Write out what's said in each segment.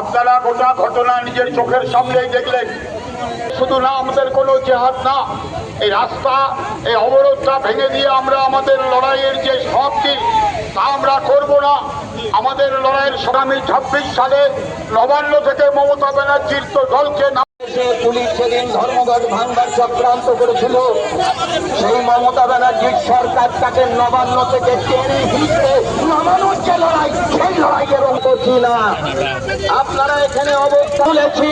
আপনারা গোটা ঘটনা নিজের চোখের সামনেই দেখলেন। শুধু না, আমাদের কোনো জেহাদ না। এই রাস্তা, এই অবরোধটা ভেঙে দিয়ে আমরা আমাদের লড়াইয়ের যে সমাপ্তি তা আমরা করব না। আমাদের লড়াইয়ের আগামী ছাব্বিশ সালে নবান্ন থেকে মমতা ব্যানার্জির তো দলকে পুলিশ সেদিন ধর্মঘট ভাঙবার চক্রান্ত করেছিল। সেই মমতা ব্যানার্জির সরকার তাকে নবান্ন থেকে টেনে হিসেবে নামানোর যে লড়াই লড়াইয়ের করছি না আপনারা এখানে অবস্থা তুলেছি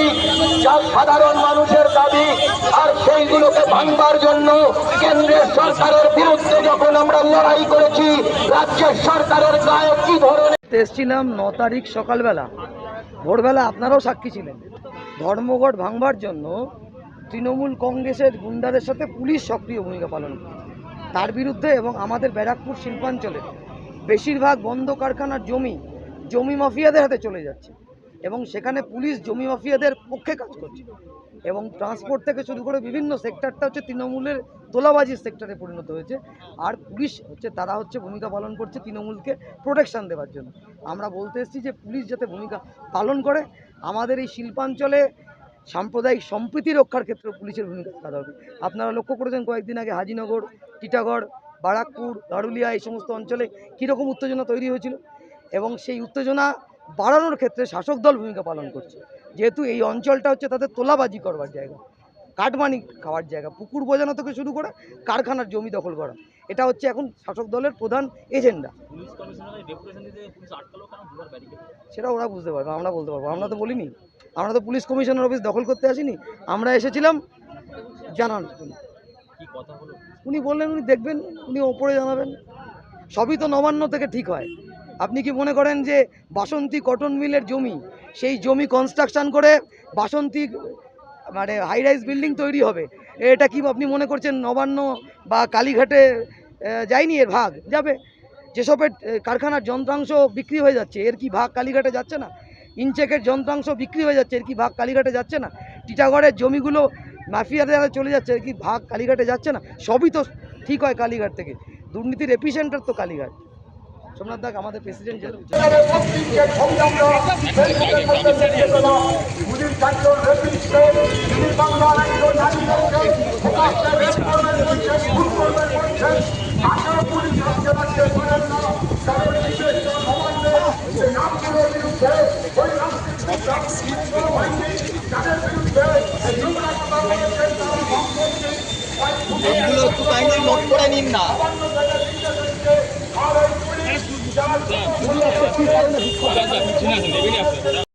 যা সাধারণ মানুষের দাবি। আর সেইগুলোকে ভাঙবার জন্য কেন্দ্রের সরকারের বিরুদ্ধে যখন আমরা লড়াই করেছি, রাজ্যের সরকারের গায়ে কি ধরনের এসেছিলাম ন তারিখ সকালবেলা। ভোরবেলা আপনারাও সাক্ষী ছিলেন। ধর্মঘট ভাঙবার জন্য তৃণমূল কংগ্রেসের গুন্ডাদের সাথে পুলিশ সক্রিয় ভূমিকা পালন করে। তার বিরুদ্ধে এবং আমাদের ব্যারাকপুর শিল্পাঞ্চলে বেশিরভাগ বন্ধ কারখানার জমি জমি মাফিয়াদের হাতে চলে যাচ্ছে এবং সেখানে পুলিশ জমি মাফিয়াদের পক্ষে কাজ করছে এবং ট্রান্সপোর্ট থেকে শুরু করে বিভিন্ন সেক্টরটা হচ্ছে তৃণমূলের তোলাবাজির সেক্টরে পরিণত হয়েছে। আর পুলিশ হচ্ছে, তারা হচ্ছে ভূমিকা পালন করছে তৃণমূলকে প্রোটেকশান দেওয়ার জন্য। আমরা বলতে এসেছি যে পুলিশ যাতে ভূমিকা পালন করে, আমাদের এই শিল্পাঞ্চলে সাম্প্রদায়িক সম্প্রীতি রক্ষার ক্ষেত্রে পুলিশের ভূমিকা থাকা দরকার। আপনারা লক্ষ্য করেছেন কয়েকদিন আগে হাজিনগর, টিটাগড়, বারাকপুর গারুলিয়া এই সমস্ত অঞ্চলে কীরকম উত্তেজনা তৈরি হয়েছিল? এবং সেই উত্তেজনা বাড়ানোর ক্ষেত্রে শাসক দল ভূমিকা পালন করছে। যেহেতু এই অঞ্চলটা হচ্ছে তাদের তোলাবাজি করবার জায়গা কাটমানি খাওয়ার জায়গা পুকুর বোঝানো থেকে শুরু করে কারখানার জমি দখল করা। এটা হচ্ছে এখন শাসক দলের প্রধান এজেন্ডা। সেটা ওরা বুঝতে পারবে আমরা বলতে পারব। আমরা তো বলিনি। আমরা তো পুলিশ কমিশনার অফিস দখল করতে আসিনি। আমরা এসেছিলাম জানার জন্য উনি বললেন উনি দেখবেন উনি ওপরে জানাবেন। সবই তো নবান্ন থেকে ঠিক হয়। আপনি কি মনে করেন যে বাসন্তী কটন মিলের জমি, সেই জমি কনস্ট্রাকশন করে বাসন্তী মানে হাই রাইজ বিল্ডিং তৈরি হবে, এটা কি আপনি মনে করছেন নবান্ন বা কালীঘাটে যায়নি এর ভাগ? যাবে। যেসবের কারখানার যন্ত্রাংশ বিক্রি হয়ে যাচ্ছে, এর কি ভাগ কালীঘাটে যাচ্ছে না? ইনচেকের যন্ত্রাংশ বিক্রি হয়ে যাচ্ছে, এর কি ভাগ কালীঘাটে যাচ্ছে না? টিটাগড়ের জমিগুলো মাফিয়াদের চলে যাচ্ছে, এর কি ভাগ কালীঘাটে যাচ্ছে না? সবই তো ঠিক হয় কালীঘাট থেকে। দুর্নীতির এপিসেন্টার তো কালীঘাট। সোমনাথ দাগ আমাদের প্রেসিডেন্ট এগুলো একটু কাইন্ডলি নোট করে নিন না 不要在这里哭